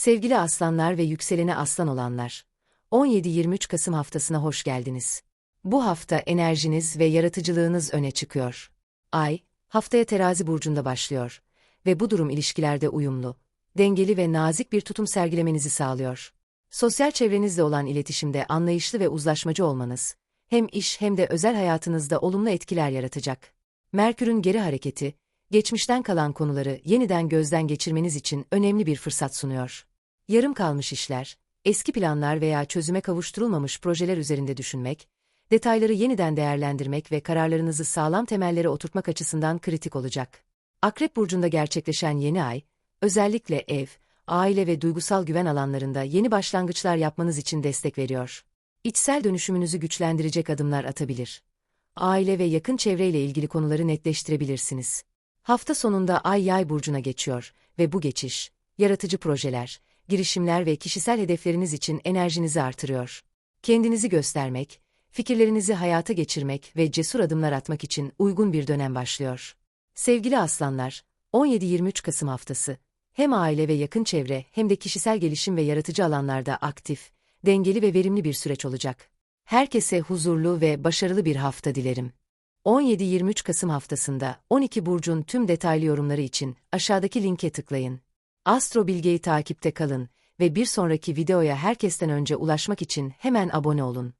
Sevgili aslanlar ve yükseleni aslan olanlar, 17-23 Kasım haftasına hoş geldiniz. Bu hafta enerjiniz ve yaratıcılığınız öne çıkıyor. Ay, haftaya terazi burcunda başlıyor ve bu durum ilişkilerde uyumlu, dengeli ve nazik bir tutum sergilemenizi sağlıyor. Sosyal çevrenizle olan iletişimde anlayışlı ve uzlaşmacı olmanız, hem iş hem de özel hayatınızda olumlu etkiler yaratacak. Merkür'ün geri hareketi, geçmişten kalan konuları yeniden gözden geçirmeniz için önemli bir fırsat sunuyor. Yarım kalmış işler, eski planlar veya çözüme kavuşturulmamış projeler üzerinde düşünmek, detayları yeniden değerlendirmek ve kararlarınızı sağlam temellere oturtmak açısından kritik olacak. Akrep burcunda gerçekleşen yeni ay, özellikle ev, aile ve duygusal güven alanlarında yeni başlangıçlar yapmanız için destek veriyor. İçsel dönüşümünüzü güçlendirecek adımlar atabilir. Aile ve yakın çevreyle ilgili konuları netleştirebilirsiniz. Hafta sonunda Ay Yay burcuna geçiyor ve bu geçiş, yaratıcı projeler, girişimler ve kişisel hedefleriniz için enerjinizi artırıyor. Kendinizi göstermek, fikirlerinizi hayata geçirmek ve cesur adımlar atmak için uygun bir dönem başlıyor. Sevgili aslanlar, 17-23 Kasım haftası, hem aile ve yakın çevre hem de kişisel gelişim ve yaratıcı alanlarda aktif, dengeli ve verimli bir süreç olacak. Herkese huzurlu ve başarılı bir hafta dilerim. 17-23 Kasım haftasında 12 burcun tüm detaylı yorumları için aşağıdaki linke tıklayın. Astro Bilge'yi takipte kalın ve bir sonraki videoya herkesten önce ulaşmak için hemen abone olun.